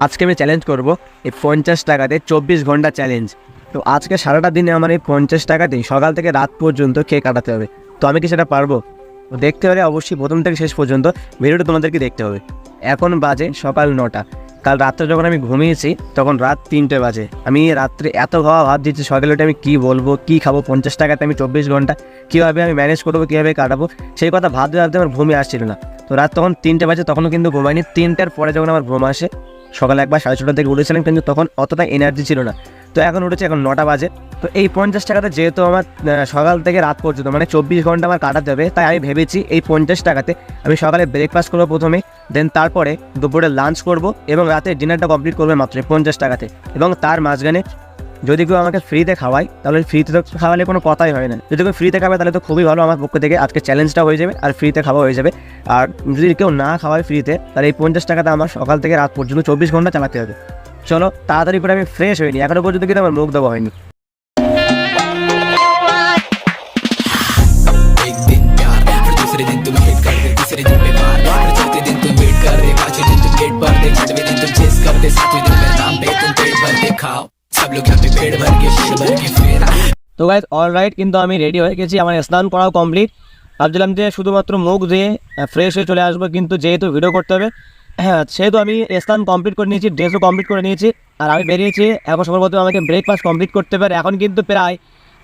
আজকে আমি চ্যালেঞ্জ করব এই পঞ্চাশ টাকাতে চব্বিশ ঘণ্টা চ্যালেঞ্জ তো আজকে সারাটা দিনে আমার এই পঞ্চাশ টাকাতেই সকাল থেকে রাত পর্যন্ত খেয়ে কাটাতে হবে? তো আমি কি সেটা পারব? দেখতে হলে অবশ্যই প্রথম থেকে শেষ পর্যন্ত ভিডিওটা তোমাদেরকে দেখতে হবে। এখন বাজে সকাল নটা। কাল রাত্রে যখন আমি ঘুমিয়েছি, তখন রাত তিনটে বাজে। আমি রাত্রে এত খাওয়া ভাব দিচ্ছি সকালে উঠে আমি কী বলব, কী খাব? পঞ্চাশ টাকাতে আমি চব্বিশ ঘণ্টা কীভাবে আমি ম্যানেজ করব, কীভাবে কাটাবো? সেই কথা ভাবতে ভাবতে আমার ঘুমিয়ে আসছিল না। তো রাত তখন তিনটে বাজে, তখনও কিন্তু ঘুমাইনি। তিনটার পরে যখন আমার ঘুম আসে সকালে একবার সাড়ে ছটা থেকে উঠেছিলাম কিন্তু তখন অতটা এনার্জি ছিল না। তো এখন উঠেছে, এখন নটা বাজে। তো এই পঞ্চাশ টাকাতে যেহেতু আমার সকাল থেকে রাত পর্যন্ত মানে চব্বিশ ঘণ্টা আমার কাটাতে হবে, তাই আমি ভেবেছি এই পঞ্চাশ টাকাতে আমি সকালে ব্রেকফাস্ট করব প্রথমে দেন তারপরে দুপুরে লাঞ্চ করব এবং রাতে ডিনারটা কমপ্লিট করবে মাত্র পঞ্চাশ টাকাতে। এবং তার মাঝখানে যদি কেউ আমাকে ফ্রিতে খাওয়ায়, তাহলে ফ্রিতে তো খাওয়ালে কোনো কথাই হয় না। যদি কেউ ফ্রিতে খাবে, তাহলে তো খুবই ভালো। আমার পক্ষ থেকে আজকে চ্যালেঞ্জটা হয়ে যাবে, আর ফ্রিতে খাওয়া হয়ে যাবে। আর যদি কেউ না খাওয়ায় ফ্রিতে তাহলে এই পঞ্চাশ টাকাটা আমার সকাল থেকে রাত পর্যন্ত চব্বিশ ঘণ্টা চালাতে হবে। চলো, তাড়াতাড়ি করে আমি ফ্রেশ হইনি এখনও পর্যন্ত কিন্তু আমার মুখ দেওয়া হয়নি। खाओ। सब लोग यहाँ पे पेट भर के पेट भर के फिर তো গাইজ অল রাইট কিন্তু আমি রেডি হয়ে গেছি আমার স্নান করাও কমপ্লিট ভাবছিলাম যে শুধুমাত্র মুখ দিয়ে ফ্রেশ হয়ে চলে আসবো কিন্তু যেহেতু ভিডিও করতে হবে হ্যাঁ সেহেতু আমি স্নান কমপ্লিট করে নিয়েছি ড্রেসও কমপ্লিট করে নিয়েছি আর আমি বেরিয়েছি এখন সম্ভবত আমাকে ব্রেকফাস্ট কমপ্লিট করতে পারে এখন কিন্তু প্রায়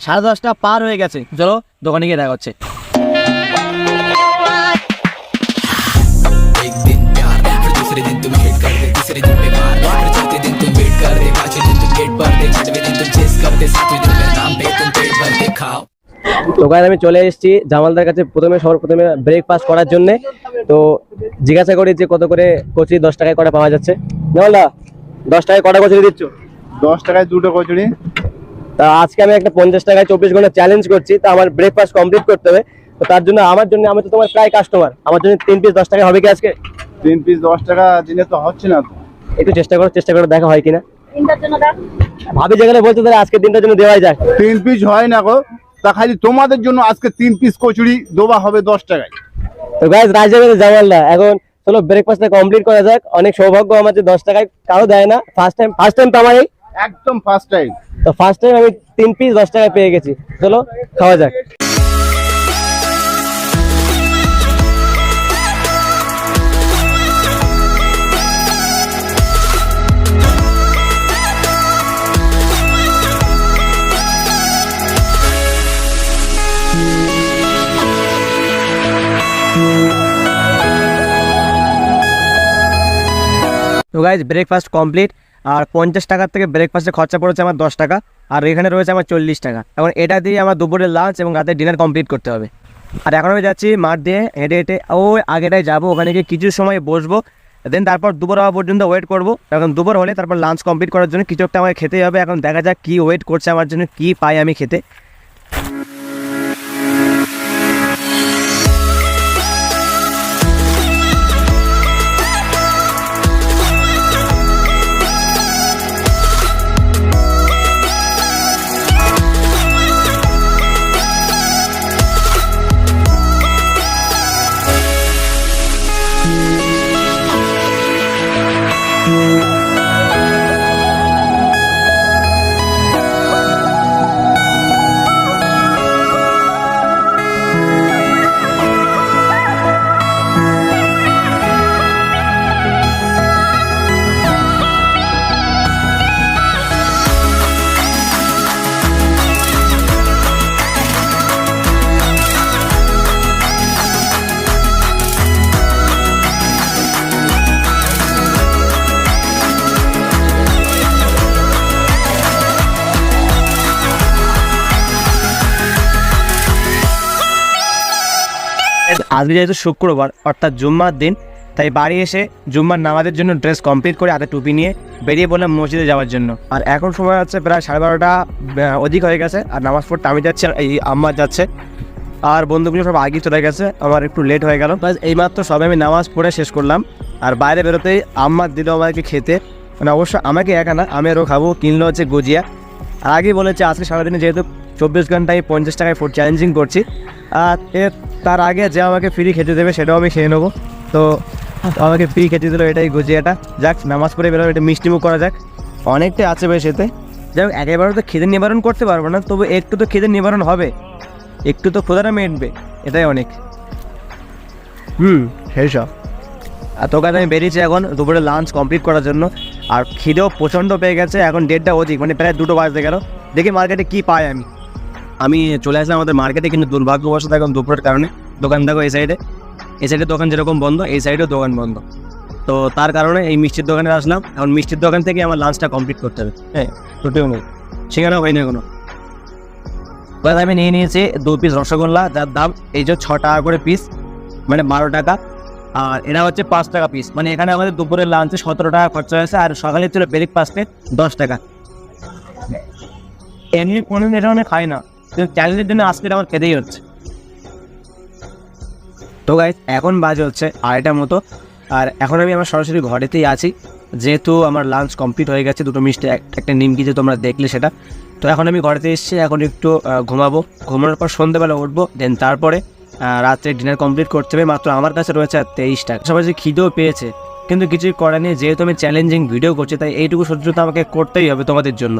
সাড়ে দশটা পার হয়ে গেছে চলো দোকানে গিয়ে দেখা হচ্ছে খাও। তো গাইজ আমি চলে এসেছি জামালদার কাছে প্রথমে সবার প্রথমে ব্রেকফাস্ট করার জন্য। তো জিজ্ঞাসা করি যে কত করে কচুরি দশ টাকায় কটা পাওয়া যাচ্ছে? জামালদা দশ টাকায় কটা কচুরি দিচ্ছ? দশ টাকায় দুটো কচুরি। তা আজকে আমি একটা পঞ্চাশ টাকায় চব্বিশ ঘণ্টা চ্যালেঞ্জ করছি তা আমার ব্রেকফাস্ট কমপ্লিট করতে হবে। তো তার জন্য আমার জন্য আমি তো তোমার প্রায় কাস্টমার আমার জন্য তিন পিস দশ টাকা হবে কি আজকে? তিন পিস দশ টাকা জিনিস তো হচ্ছে না একটু চেষ্টা করো চেষ্টা করে দেখা হয় কিনা। ভাবি যেখানে বলছো তাহলে আজকের দিনটার জন্য দেওয়াই যায়। তিন পিস হয় না গো। তা খালি তোমাদের জন্য আজকে তিন পিস কচুরি দেওয়া হবে দশ টাকায়। তো গাইজ রাজজাগাতে জামালদা এখন চলো ব্রেকফাস্টটা কমপ্লিট করা যাক। অনেক সৌভাগ্য আমার যে দশ টাকায় কারও দেয় না। ফার্স্ট টাইম ফার্স্ট টাইম তো আমার একদম ফার্স্ট টাইম তো ফার্স্ট টাইম আমি তিন পিস দশ টাকায় পেয়ে গেছি। চলো খাওয়া যাক। তো গাইজ ব্রেকফাস্ট কমপ্লিট আর পঞ্চাশ টাকার থেকে ব্রেকফাস্টে খরচা পড়েছে আমার দশ টাকা। আর এখানে রয়েছে আমার চল্লিশ টাকা। এখন এটা দিয়ে আমার দুপুরের লাঞ্চ এবং রাতের ডিনার কমপ্লিট করতে হবে। আর এখন আমি যাচ্ছি মাঠ দিয়ে হেঁটে হেঁটে। ওই আগেটাই যাব, ওখানে গিয়ে কিছু সময় বসবো। দেন তারপর দুপুর হওয়া পর্যন্ত ওয়েট করব। এখন দুপুর হলে তারপর লাঞ্চ কমপ্লিট করার জন্য কিছু একটা আমাকে খেতে হবে। এখন দেখা যাক কী ওয়েট করছে আমার জন্য, কী পাই আমি খেতে। আজকে যেহেতু শুক্রবার, অর্থাৎ জুম্মার দিন, তাই বাড়ি এসে জুম্মার নামাজের জন্য ড্রেস কমপ্লিট করে হাতে টুপি নিয়ে বেরিয়ে পড়লাম মসজিদে যাওয়ার জন্য। আর এখন সময় হচ্ছে প্রায় সাড়ে বারোটা অধিক হয়ে গেছে, আর নামাজ পড়তে আমি যাচ্ছি, আর এই আম্মা যাচ্ছে। আর বন্ধুগুলো সব আগে চলে গেছে, আমার একটু লেট হয়ে গেল। বাস এইমাত্র সবে আমি নামাজ পড়ে শেষ করলাম। আর বাইরে বেরোতেই আম্মা দিল আমাকে খেতে। মানে অবশ্য আমাকে একা না আমি আরও খাব, কিনলো হচ্ছে গুজিয়া। আর আগেই বলেছে আজকে সারাদিনে যেহেতু চব্বিশ ঘন্টায় পঞ্চাশ টাকায় ফুড চ্যালেঞ্জিং করছি। আর এর তার আগে যে আমাকে ফ্রি খেতে দেবে সেটাও আমি খেয়ে নেব। তো আমাকে ফ্রি খেতে দিল এটাই গুজিয়াটা। যাক নামাজ পড়ে বেরোবে এটা মিষ্টিমুখ করা যাক। অনেকটাই আছে বেশ এতে। যাই হোক একেবারে তো খিদে নিবারণ করতে পারব না তবু একটু তো খিদে নিবারণ হবে। একটু তো ক্ষুদাটা মেটবে এটাই অনেক। হুম সেই সব আর তোর কাছে আমি বেরিয়েছি এখন দুপুরে লাঞ্চ কমপ্লিট করার জন্য। আর খিদেও প্রচণ্ড পেয়ে গেছে এখন ডেটটা অধিক মানে প্রায় দুটো বাজতে গেল। দেখি মার্কেটে কী পাই আমি। আমি চলে আসলাম আমাদের মার্কেটে কিন্তু দুর্ভাগ্যবশত এখন দুপুরের কারণে দোকান দেখো এই সাইডে এই সাইডে দোকান যেরকম বন্ধ, এই সাইডেও দোকান বন্ধ। তো তার কারণে এই মিষ্টির দোকানে আসলাম। এখন মিষ্টির দোকান থেকে আমার লাঞ্চটা কমপ্লিট করতে হবে। হ্যাঁ টোটেও নেই। সেখানেও হয়নি কোনো এবার আমি নিয়ে নিয়েছি দু পিস রসগোল্লা, যার দাম এই যে ছ টাকা করে পিস মানে বারো টাকা। আর এটা হচ্ছে পাঁচ টাকা পিস মানে এখানে আমাদের দুপুরের লাঞ্চে সতেরো টাকা খরচা হয়েছে, আর সকালে ছিল ব্রেকফাস্টে দশ টাকা। এমনি কোনো এটা মানে খাই না। কিন্তু চ্যালেঞ্জের জন্য আজকে আমার খেতেই হচ্ছে। তো গাইজ এখন বাজে হচ্ছে আড়াইটার মতো। আর এখন আমি আমার সরাসরি ঘরেতেই আছি। যেহেতু আমার লাঞ্চ কমপ্লিট হয়ে গেছে, দুটো মিষ্টি একটা নিমকি যে তোমরা দেখলে সেটা। তো এখন আমি ঘরেতে এসেছি, এখন একটু ঘুমাবো। ঘুমানোর পর সন্ধ্যেবেলা উঠবো দেন তারপরে রাত্রে ডিনার কমপ্লিট করতে হবে। মাত্র আমার কাছে রয়েছে আর তেইশ টাকা সবাই যে খিদেও পেয়েছে, কিন্তু কিছুই করার নেই। যেহেতু আমি চ্যালেঞ্জিং ভিডিও করছি, তাই এইটুকু সহ্য আমাকে করতেই হবে তোমাদের জন্য।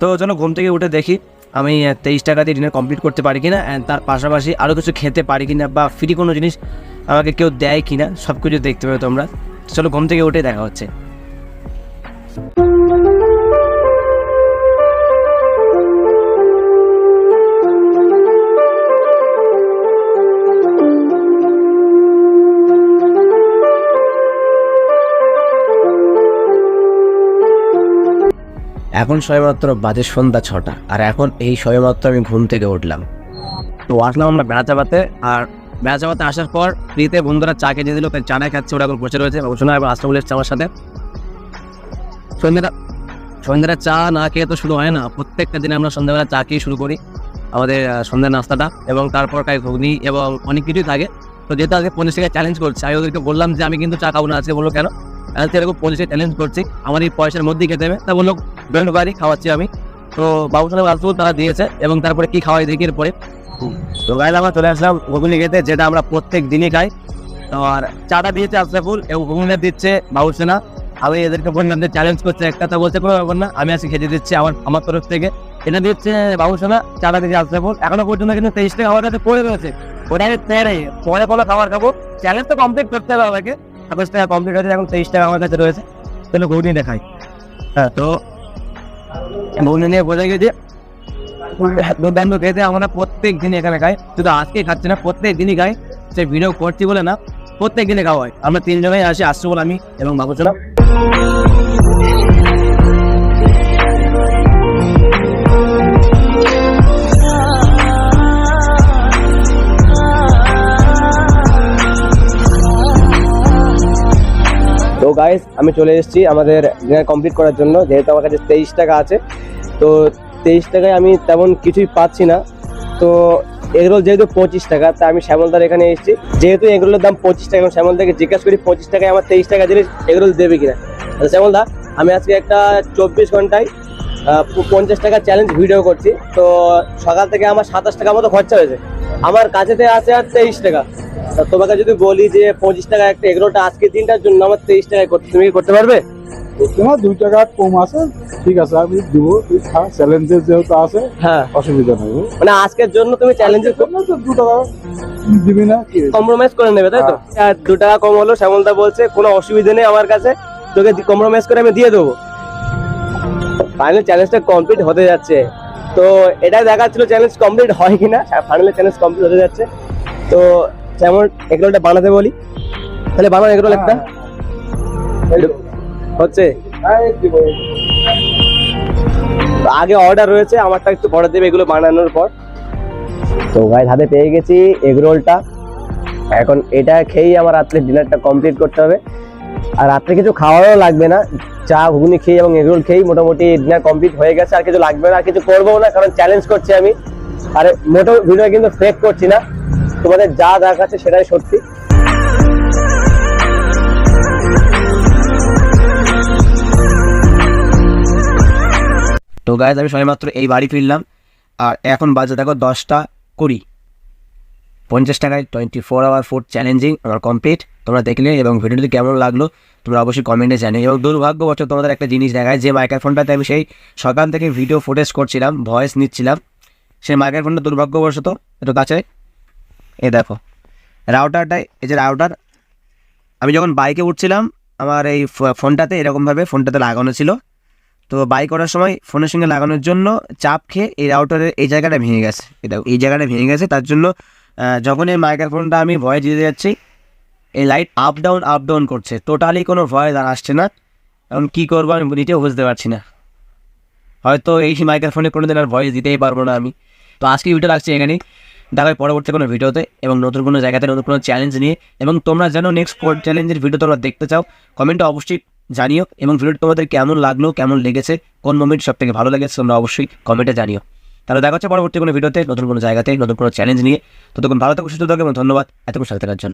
তো চলো ঘুম থেকে উঠে দেখি। আমি তেইশ টাকা দিয়ে ডিনার কমপ্লিট করতে পারি কিনা অ্যান্ড তার পাশাপাশি আরও কিছু খেতে পারি কিনা বা ফ্রি কোনো জিনিস আমাকে কেউ দেয় কিনা সব কিছু দেখতে পাবে তোমরা। চলো ঘুম থেকে উঠে দেখা হচ্ছে। এখন সবেমাত্র বাজে সন্ধ্যা ছটা, আর এখন এই সবেমাত্র আমি ঘুম থেকে উঠলাম। তো আসলাম আমরা বেড়া চাপাতে, আর বেড়া চাপাতে আসার পর ফ্রিতে বন্ধুরা চা খেতে দিল, তাই চাটা খাচ্ছে ওরা এখন বসে রয়েছে শোনা এবার আসতে বলে এসছে আমার সাথে। সন্ধ্যাটা সন্ধ্যাটা চা না খেয়ে তো শুরু হয় না, প্রত্যেকটা দিনে আমরা সন্ধ্যাবেলা চা খেয়ে শুরু করি, আমাদের সন্ধ্যার নাস্তাটা, এবং তারপর খাই ঘুগনি এবং অনেক কিছুই থাকে। তো যেহেতু আজকে পঞ্চাশ টাকা চ্যালেঞ্জ করছে, আমি ওদেরকে বললাম যে আমি কিন্তু চা খাব না, আজকে বলল কেন? আজকে এরকম পঞ্চাশ চ্যালেঞ্জ করছি আমার এই পয়সার মধ্যেই খেতে হবে। তা বলল ব্র্যান্ড বাড়ি খাওয়াচ্ছি আমি। তো বাবুসাহেব আসব তারা দিয়েছে এবং তারপরে কি খাওয়াই দেখি এরপরে। তো গাইলে আমরা চলে আসলাম ঘুগনি খেতে যেটা আমরা প্রত্যেক দিনই খাই। তো আর চাটা দিয়েছে আশরাফুল এবং ঘুগনিটা দিচ্ছে বাবুসেনা আমি এদেরকে বললাম যে চ্যালেঞ্জ করছে একটা, তা বলছে, কোনো ব্যাপার না, আমি আজকে খেতে দিচ্ছি আমার আমার তরফ থেকে। এটা দিচ্ছে বাবু বাবুসেনা চাটা দিচ্ছে আশরাফুল। এখনও পর্যন্ত কিন্তু তেইশ টাকা কাছে পড়ে রয়েছে। ওটা আমি পরে কোনো খাবার খাব। চ্যালেঞ্জ তো কমপ্লিট করতে হবে আমাকে। সাতাশ টাকা কমপ্লিট হয়েছে, এখন তেইশ টাকা আমার কাছে রয়েছে। তাহলে ঘুগনি দেখাই হ্যাঁ তো ঘুগনি নিয়ে বোঝা গেছে। দুর্দান্ত খেতে আমরা প্রত্যেক দিন এখানে খাই। শুধু আজকে খাচ্ছি না প্রত্যেক দিনই খাই। সে ভিডিও করছি বলে না প্রত্যেক দিনে খাওয়া হয়। আমরা তিনজনেই আসি আসছি বলে আমি এবং বাবুচনা তো গাইস আমি চলে এসেছি আমাদের ডিনার কমপ্লিট করার জন্য, যেহেতু আমার কাছে তেইশ টাকা আছে। তো তেইশ টাকায় আমি তেমন কিছুই পাচ্ছি না। তো এগরোল যেহেতু পঁচিশ টাকা তা আমি শ্যামলদার এখানে এসেছি। যেহেতু এগরোলের দাম পঁচিশ টাকা শ্যামলদাকে জিজ্ঞাসা করি, পঁচিশ টাকায় আমার তেইশ টাকা দিলে এগরোল দেবে কিনা? শ্যামলদা, আমি আজকে একটা চব্বিশ ঘন্টায় পঞ্চাশ টাকা চ্যালেঞ্জ ভিডিও করছি। তো সকাল থেকে আমার সাতাশ টাকা মতো খরচা হয়েছে। আমার কাছেতে আছে আর তেইশ টাকা। তোমাকে যদি বলি যে পঁচিশ টাকা একটা এগরোলটা আজকের দিনটার জন্য আমার তেইশ টাকায় করতে তুমি কি করতে পারবে? তোমার দুই টাকা কম আছে ঠিক আছে আমি দিব চ্যালেঞ্জের যেহেতু আছে হ্যাঁ। অসুবিধা নেই। মানে আজকের জন্য তুমি চ্যালেঞ্জের দু টাকা দিবি না কম্প্রোমাইজ করে নেবে তাই তো? আর দু টাকা কম হলো শ্যামলদা বলছে কোনো অসুবিধা নেই আমার কাছে তোকে কম্প্রোমাইজ করে আমি দিয়ে দেবো। ফাইনাল চ্যালেঞ্জটা কমপ্লিট হতে যাচ্ছে। তো এটা দেখাচ্ছিল চ্যালেঞ্জ কমপ্লিট হয় কিনা ফাইনালি চ্যালেঞ্জ কমপ্লিট হতে যাচ্ছে। তো যেমন এগরোলটা বানাতে বলি তাহলে বানাও এগরোল একটা। হচ্ছে। এই আগে অর্ডার রয়েছে আমারটা একটু পরে দেবে এগুলো বানানোর পর। তো গাই হাতে পেয়ে গেছি এগ রোলটা এখন এটা খেয়েই আমার রাত্রে ডিনারটা কমপ্লিট করতে হবে। আর রাত্রে কিছু খাওয়ারও লাগবে না। চা ঘুগনি খেয়ে এবং এগরোল খেয়েই মোটামুটি ডিনার কমপ্লিট হয়ে গেছে। আর কিছু লাগবে না আর কিছু করব না কারণ চ্যালেঞ্জ করছি আমি। আর মোটো ভিডিও কিন্তু ফেক করছি না। তোমাদের যা দেখাচ্ছে সেটাই সত্যি। তো গাইজ আমি সবেমাত্র এই বাড়ি ফিরলাম। আর এখন বাজে দেখো দশটা কুড়ি। পঞ্চাশ টাকায় twenty four hour food challenging আমার কমপ্লিট তোমরা দেখলে এবং ভিডিওটি কেমন লাগল, তোমরা অবশ্যই কমেন্টে জানিয়ে এবং দুর্ভাগ্যবশত তোমাদের একটা জিনিস দেখায়, যে মাইক্রোফোনটাতে আমি সেই সকাল থেকে ভিডিও ফুটেজ করছিলাম ভয়েস নিচ্ছিলাম। সেই মাইক্রোফোনটা দুর্ভাগ্যবশত একটু কাছে এ দেখো রাউটারটাই এই যে রাউটার আমি যখন বাইকে উঠছিলাম, আমার এই ফোনটাতে এরকমভাবে ফোনটাতে লাগানো ছিল। তো বাইক করার সময় ফোনের সঙ্গে লাগানোর জন্য চাপ খেয়ে এই রাউটারের এই জায়গাটা ভেঙে গেছে। দেখো, এই জায়গাটা ভেঙে গেছে, তার জন্য যখন এই মাইক্রোফোনটা আমি ভয়েস দিতে যাচ্ছি, এই light up down up down করছে। টোটালি কোনো ভয়েস আর আসছে না। এখন কী করব আমি নিজেও বুঝতে পারছি না। হয়তো এই মাইক্রোফোনে কোনো দিন আর ভয়েস দিতেই পারব না আমি। তো আজকে ভিডিও রাখছি এখানেই। দেখা হয় পরবর্তী কোনো ভিডিওতে এবং নতুন কোনো জায়গাতে নতুন কোনো চ্যালেঞ্জ নিয়ে। এবং তোমরা যেন নেক্সট ফোর চ্যালেঞ্জের ভিডিও তোমরা দেখতে চাও কমেন্টটা অবশ্যই জানিও এবং ভিডিওটা তোমাদের কেমন লাগল, কেমন লেগেছে, কোন মোমেন্ট সব থেকে ভালো লেগেছে তোমরা অবশ্যই কমেন্টে জানিও। তাহলে দেখা হচ্ছে পরবর্তী কোনো ভিডিওতে নতুন কোনো জায়গাতে, নতুন কোনো চ্যালেঞ্জ নিয়ে। ততক্ষণ ভালো থাকো, সুস্থ থাকো এবং ধন্যবাদ এতক্ষণ সাথে থাকার জন্য।